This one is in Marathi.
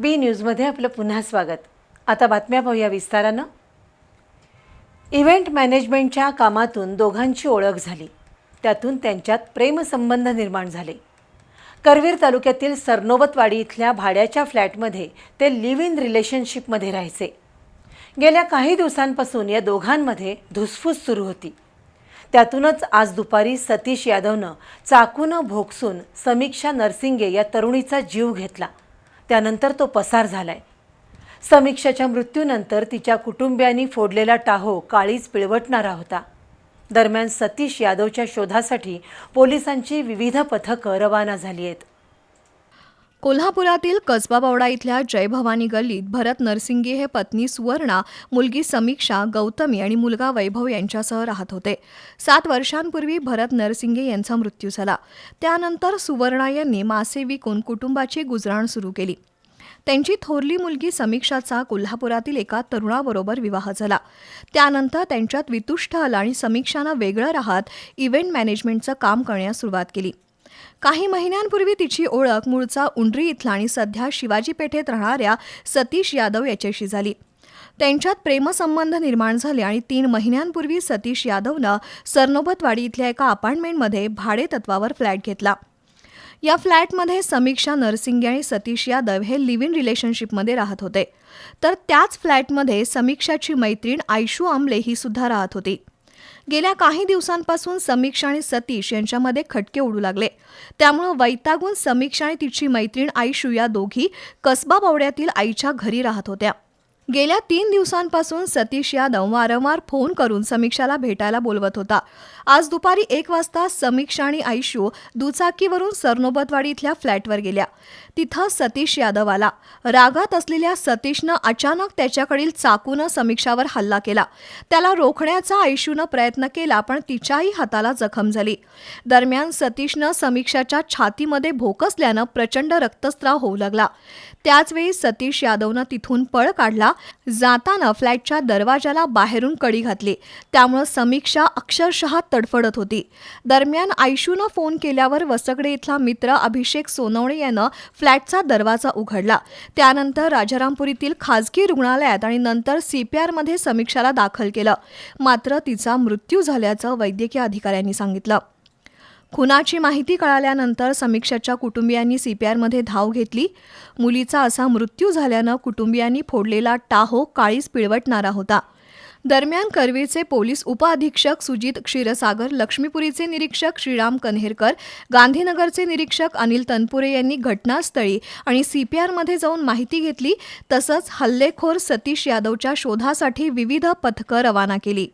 बी न्यूजमध्ये आपलं पुन्हा स्वागत. आता बातम्या पाहूया विस्तारानं. इव्हेंट मॅनेजमेंटच्या कामातून दोघांची ओळख झाली. त्यातून त्यांच्यात प्रेमसंबंध निर्माण झाले. करवीर तालुक्यातील सरनोबतवाडी इथल्या भाड्याच्या फ्लॅटमध्ये ते लिव्ह इन रिलेशनशिपमध्ये राहायचे. गेल्या काही दिवसांपासून या दोघांमध्ये धुसफूस सुरू होती. त्यातूनच आज दुपारी सतीश यादवनं चाकूनं भोगसून समीक्षा नरसिंगे या तरुणीचा जीव घेतला. त्यानंतर तो पसार झालाय. समीक्षाच्या मृत्यूनंतर तिच्या कुटुंबियांनी फोडलेला टाहो काळीच पिळवटणारा होता. दरम्यान सतीश यादवच्या शोधासाठी पोलिसांची विविध पथकं रवाना झाली आहेत. कोल्हापुरातील कसबाबावडा इथल्या जय भवानी गल्लीत भरत नरसिंगी हे पत्नी सुवर्णा मुलगी समीक्षा गौतमी आणि मुलगा वैभव यांच्यासह राहत होते. सात वर्षांपूर्वी भरत नरसिंगे यांचा मृत्यू झाला. त्यानंतर सुवर्णा यांनी मासे विकून कुटुंबाची गुजराण सुरू केली. त्यांची थोरली मुलगी समीक्षाचा कोल्हापुरातील एका तरुणाबरोबर विवाह झाला. त्यानंतर त्यांच्यात वितुष्ट आला आणि समीक्षानं वेगळं राहत इव्हेंट मॅनेजमेंटचं काम करण्यास सुरुवात केली. काही महिन्यांपूर्वी तिची ओळख मूळचा उंड्री इथला आणि सध्या शिवाजी पेठेत राहणाऱ्या सतीश यादव याच्याशी झाली. त्यांच्यात प्रेमसंबंध निर्माण झाले आणि तीन महिन्यांपूर्वी सतीश यादवनं सरनोबतवाडी इथल्या एका अपार्टमेंटमध्ये भाडे तत्वावर फ्लॅट घेतला. या फ्लॅटमध्ये समीक्षा नरसिंगे आणि सतीश यादव हे लिव्ह इन रिलेशनशिपमध्ये राहत होते. तर त्याच फ्लॅटमध्ये समीक्षाची मैत्रीण आयशू आमले ही सुद्धा राहत होती. गेल्या काही दिवसांपासून समीक्षा आणि सतीश यांच्यामध्ये खटके उडू लागले. त्यामुळं वैतागून समीक्षा आणि तिची मैत्रीण आई या दोघी कसबा बावड्यातील आईच्या घरी राहत होत्या. गेल्या तीन दिवसांपासून सतीश यादव वारंवार फोन करून समीक्षाला भेटायला बोलवत होता. आज दुपारी एक वाजता समीक्षा आणि आयशू दुचाकीवरून सरनोबतवाडी इथल्या फ्लॅटवर गेल्या. तिथं सतीश यादव आला. रागात असलेल्या सतीशनं अचानक त्याच्याकडील चाकूनं समीक्षावर हल्ला केला. त्याला रोखण्याचा आयशूनं प्रयत्न केला पण तिच्याही हाताला जखम झाली. दरम्यान सतीशनं समीक्षाच्या छातीमध्ये भोकसल्यानं प्रचंड रक्तस्त्राव होऊ लागला. त्याचवेळी सतीश यादवनं तिथून पळ काढला जाताना फ्लॅटच्या दरवाजाला बाहेरून कडी घातली. त्यामुळं समीक्षा अक्षरशः तडफडत होती. दरम्यान आयशूनं फोन केल्यावर वसगडे इथला मित्र अभिषेक सोनवणे यानं फ्लॅटचा दरवाजा उघडला. त्यानंतर राजारामपुरीतील खाजगी रुग्णालयात आणि नंतर सीपीआरमध्ये समीक्षाला दाखल केलं. मात्र तिचा मृत्यू झाल्याचं वैद्यकीय अधिकाऱ्यांनी सांगितलं. खुनाची माहिती कळाल्यानंतर समीक्षाच्या कुटुंबियांनी सीपीआरमध्ये धाव घेतली. मुलीचा असा मृत्यू झाल्यानं कुटुंबियांनी फोडलेला टाहो काळीच पिळवटणारा होता. दरम्यान करवीरचे पोलीस उपअधीक्षक सुजित क्षीरसागर लक्ष्मीपुरीचे निरीक्षक श्रीराम कन्हेरकर गांधीनगरचे निरीक्षक अनिल तनपुरे यांनी घटनास्थळी आणि सीपीआरमध्ये जाऊन माहिती घेतली. तसंच हल्लेखोर सतीश यादवच्या शोधासाठी विविध पथकं रवाना केली.